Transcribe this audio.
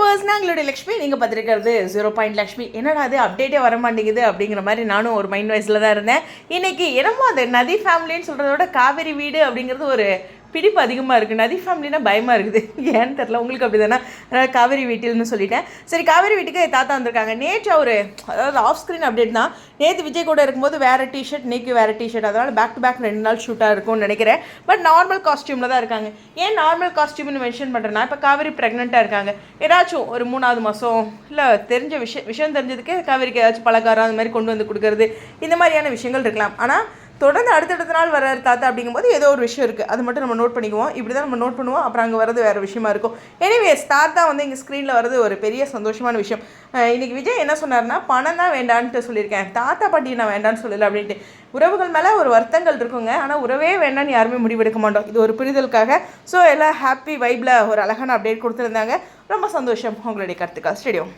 Viewers நாங்களுடைய Lakshmi நீங்கள் பார்த்துருக்கிறது zero point Lakshmi. என்னடா அது அப்டேட்டே வர மாட்டேங்குது அப்படிங்கிற மாதிரி நானும் ஒரு மைண்ட் வைஸில் தான் இருந்தேன். இன்னைக்கு என்னமோ அது நதி ஃபேமிலின்னு சொல்கிறதோட காவேரி வீடு அப்படிங்கிறது ஒரு பிடிப்பு அதிகமாக இருக்குது நதி ஃபேமிலினா பயமாக இருக்குது. ஏன்னு தெரில உங்களுக்கு அப்படி தானே அதனால் காவேரி வீட்டில்னு சொல்லிட்டேன். சரி காவேரி வீட்டுக்கு தாத்தா வந்திருக்காங்க. நேற்று ஒரு அதாவது ஆஃப் ஸ்க்ரீன் அப்டேட் தான். நேற்று விஜய் கூட இருக்கும்போது வேறு டிஷர்ட் இன்னைக்கு வேறு டிஷர்ட் அதனால் பேக் டு பேக் ரெண்டு நாள் ஷூட்டாக இருக்கும்னு நினைக்கிறேன். பட் நார்மல் காஸ்டியூமில் தான் இருக்காங்க. ஏன் நார்மல் காஸ்டியூம்னு மென்ஷன் பண்ணுறேன்னா இப்போ காவேரி ப்ரெக்னெண்ட்டாக இருக்காங்க. ஏதாச்சும் ஒரு மூணாவது மாதம் இல்லை தெரிஞ்ச விஷயம் விஷயம் தெரிஞ்சதுக்கு காவேரிக்கு ஏதாச்சும் பலகாரம் அந்த மாதிரி கொண்டு வந்து கொடுக்கறது இந்த மாதிரியான விஷயங்கள் இருக்கலாம். ஆனால் தொடர்ந்து அடுத்தடுத்த நாள் வர தாத்தா அப்படிங்கும்போது ஏதோ ஒரு விஷயம் இருக்குது அது மட்டும் நம்ம நோட் பண்ணிக்குவோம். இப்படி தான் நம்ம நோட் பண்ணுவோம். அப்புறம் அங்கே வரது வேறு விஷயமா இருக்கும். எனிவேஸ் தாத்தா வந்து இங்கே ஸ்க்ரீனில் வரது ஒரு பெரிய சந்தோஷமான விஷயம். இன்றைக்கி விஜய் என்ன சொன்னார்னா பணம் தான் வேண்டான்ட்டு சொல்லியிருக்கேன். தாத்தா பாட்டி நான் வேண்டான்னு சொல்லலை அப்படின்ட்டு. உறவுகள் மேலே ஒரு வருத்தங்கள் இருக்குங்க. ஆனால் உறவே வேண்டாம்னு யாருமே முடிவெடுக்க மாட்டோம். இது ஒரு புரிதலுக்காக. ஸோ எல்லாம் ஹாப்பி வைப்பில் ஒரு அழகான அப்டேட் கொடுத்துருந்தாங்க. ரொம்ப சந்தோஷம். உங்களுடைய கருத்துக்கா ஸ்டேடியம்